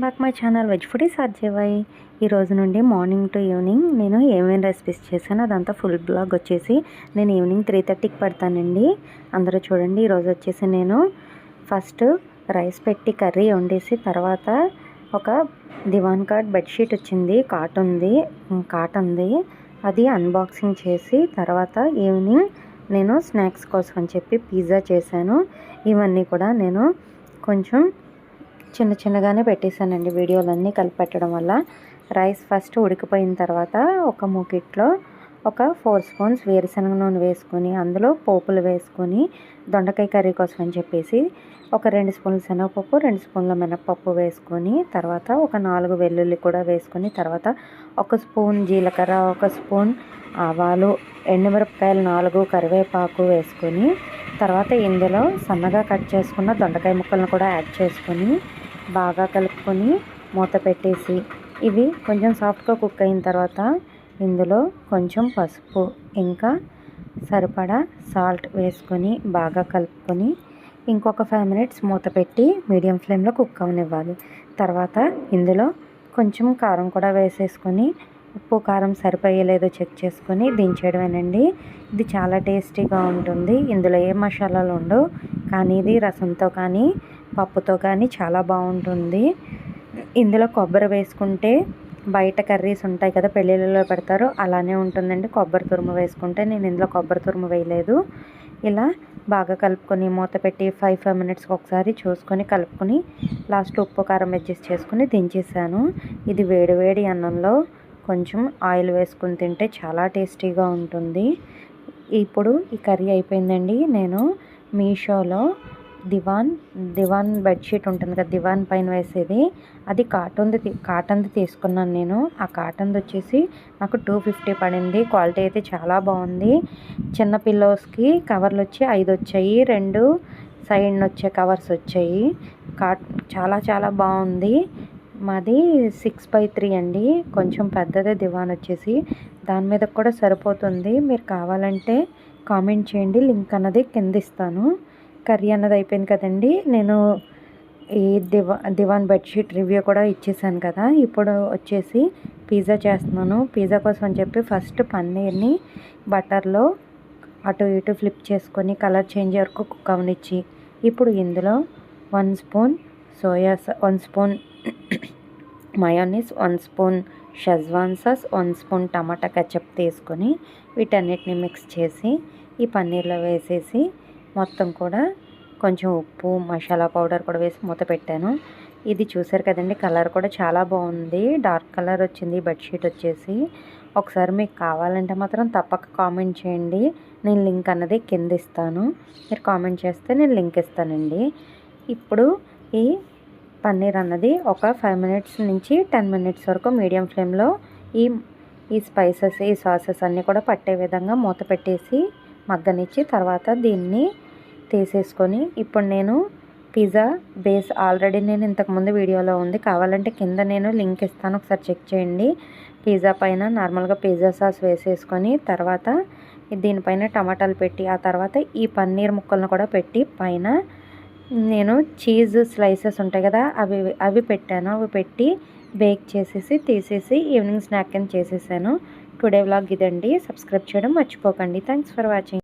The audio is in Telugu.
Back my channel veg food is అజ్జేవాయి ఈ రోజు నుండి మార్నింగ్ టు ఈవినింగ్ నేను ఏమేమి రెసిపీస్ చేశాను అదంతా ఫుల్ బ్లాగ్ వచ్చేసి నేను ఈవినింగ్ త్రీ థర్టీకి పెడతానండి. అందరూ చూడండి ఈరోజు వచ్చేసి నేను ఫస్ట్ రైస్ పెట్టి కర్రీ వండేసి తర్వాత ఒక దివాన్ కార్డ్ బెడ్షీట్ వచ్చింది కాట్ ఉంది కాట్ ఉంది. అది అన్బాక్సింగ్ చేసి తర్వాత ఈవినింగ్ నేను స్నాక్స్ కోసం అని చెప్పి పిజ్జా చేశాను. ఇవన్నీ కూడా నేను కొంచెం చిన్న చిన్నగానే పెట్టేశానండి వీడియోలన్నీ కలిపి పెట్టడం వల్ల. రైస్ ఫస్ట్ ఉడికిపోయిన తర్వాత ఒక మూకిట్లో ఒక ఫోర్ స్పూన్స్ వేరుశనగ నూనె వేసుకొని అందులో పోపులు వేసుకొని దొండకాయ కర్రీ కోసం అని చెప్పేసి ఒక రెండు స్పూన్ల శనగపప్పు రెండు స్పూన్ల మినపప్పు వేసుకొని తర్వాత ఒక నాలుగు వెల్లుల్లి కూడా వేసుకొని తర్వాత ఒక స్పూన్ జీలకర్ర ఒక స్పూన్ ఆవాలు ఎండుమిరపకాయలు నాలుగు కరివేపాకు వేసుకొని తర్వాత ఇందులో సన్నగా కట్ చేసుకున్న దొండకాయ ముక్కలను కూడా యాడ్ చేసుకొని బాగా కలుపుకొని మూత పెట్టేసి ఇవి కొంచెం సాఫ్ట్గా కుక్ అయిన తర్వాత ఇందులో కొంచెం పసుపు ఇంకా సరిపడా సాల్ట్ వేసుకొని బాగా కలుపుకొని ఇంకొక ఫైవ్ మినిట్స్ మూత పెట్టి మీడియం ఫ్లేమ్లో కుక్ అవనివ్వాలి. తర్వాత ఇందులో కొంచెం కారం కూడా వేసేసుకొని ఉప్పు కారం సరిపోయేలేదో చెక్ చేసుకొని దించేయడమేనండి. ఇది చాలా టేస్టీగా ఉంటుంది. ఇందులో ఏ మసాలాలు ఉండవు. కానీ ఇది రసంతో కానీ పప్పుతో కానీ చాలా బాగుంటుంది. ఇందులో కొబ్బరి వేసుకుంటే బయట కర్రీస్ ఉంటాయి కదా పెళ్ళిళ్ళలో పెడతారు. అలానే ఉంటుందండి. కొబ్బరి తురుము వేసుకుంటే నేను ఇందులో కొబ్బరి తురుము వేయలేదు. ఇలా బాగా కలుపుకొని మూత పెట్టి ఫైవ్ ఫైవ్ మినిట్స్కి ఒకసారి చూసుకొని కలుపుకొని లాస్ట్ ఉప్పు కారం అడ్జస్ట్ చేసుకుని దించేసాను. ఇది వేడి వేడి అన్నంలో కొంచెం ఆయిల్ వేసుకుని తింటే చాలా టేస్టీగా ఉంటుంది. ఇప్పుడు ఈ కర్రీ అయిపోయిందండి. నేను మీషోలో దివాన్ దివాన్ బెడ్షీట్ ఉంటుంది కదా దివాన్ పైన వేసేది. అది కాటన్ది కాటన్ది తీసుకున్నాను నేను. ఆ కాటన్ది వచ్చేసి నాకు టూ ఫిఫ్టీ పడింది. క్వాలిటీ అయితే చాలా బాగుంది. చిన్న పిల్లోస్కి కవర్లు వచ్చి ఐదు వచ్చాయి. రెండు సైడ్ వచ్చే కవర్స్ వచ్చాయి. కా చాలా చాలా బాగుంది. మాది సిక్స్ బై త్రీ అండి. కొంచెం పెద్దదే దివాన్ వచ్చేసి. దాని మీద కూడా సరిపోతుంది. మీరు కావాలంటే కామెంట్ చేయండి. లింక్ అన్నది కింద ఇస్తాను. కర్రీ అన్నది అయిపోయింది కదండి. నేను ఈ దివా దివాన్ బెడ్షీట్ రివ్యూ కూడా ఇచ్చేసాను కదా. ఇప్పుడు వచ్చేసి పిజ్జా చేస్తున్నాను. పిజ్జా కోసం అని చెప్పి ఫస్ట్ పన్నీర్ని బటర్లో అటు ఇటు ఫ్లిప్ చేసుకొని కలర్ చేంజ్ వరకు కుక్ అవనిచ్చి ఇప్పుడు ఇందులో one spoon soya one spoon mayonnaise one spoon schezwan sauce one spoon tomato ketchup తీసుకొని వీటన్నిటిని మిక్స్ చేసి ఈ పన్నీర్లో వేసేసి మొత్తం కూడా కొంచెం ఉప్పు మసాలా పౌడర్ కూడా వేసి మూత పెట్టాను. ఇది చూసారు కదండి కలర్ కూడా చాలా బాగుంది. డార్క్ కలర్ వచ్చింది బెడ్షీట్ వచ్చేసి. ఒకసారి మీకు కావాలంటే మాత్రం తప్పక కామెంట్ చేయండి. నేను లింక్ అన్నది కింద ఇస్తాను. మీరు కామెంట్ చేస్తే నేను లింక్ ఇస్తానండి. ఇప్పుడు ఈ పన్నీర్ అన్నది ఒక ఫైవ్ మినిట్స్ నుంచి టెన్ మినిట్స్ వరకు మీడియం ఫ్లేమ్లో ఈ ఈ స్పైసెస్ ఈ సాసెస్ అన్నీ కూడా పట్టే విధంగా మూత పెట్టేసి మగ్గనిచ్చి తర్వాత దీన్ని తీసేసుకొని ఇప్పుడు నేను పిజ్జా బేస్ ఆల్రెడీ నేను ఇంతకుముందు వీడియోలో ఉంది. కావాలంటే కింద నేను లింక్ ఇస్తాను. ఒకసారి చెక్ చేయండి. పిజ్జా పైన నార్మల్గా పిజ్జా సాస్ వేసేసుకొని తర్వాత దీనిపైన టమాటాలు పెట్టి ఆ తర్వాత ఈ పన్నీర్ ముక్కలను కూడా పెట్టి పైన నేను చీజ్ స్లైసెస్ ఉంటాయి కదా అవి అవి పెట్టాను. అవి పెట్టి బేక్ చేసేసి తీసేసి ఈవినింగ్ స్నాక్ అని చేసేసాను. టుడే వ్లాగ్ ఇదండి. సబ్స్క్రైబ్ చేయడం మర్చిపోకండి. Thanks for watching.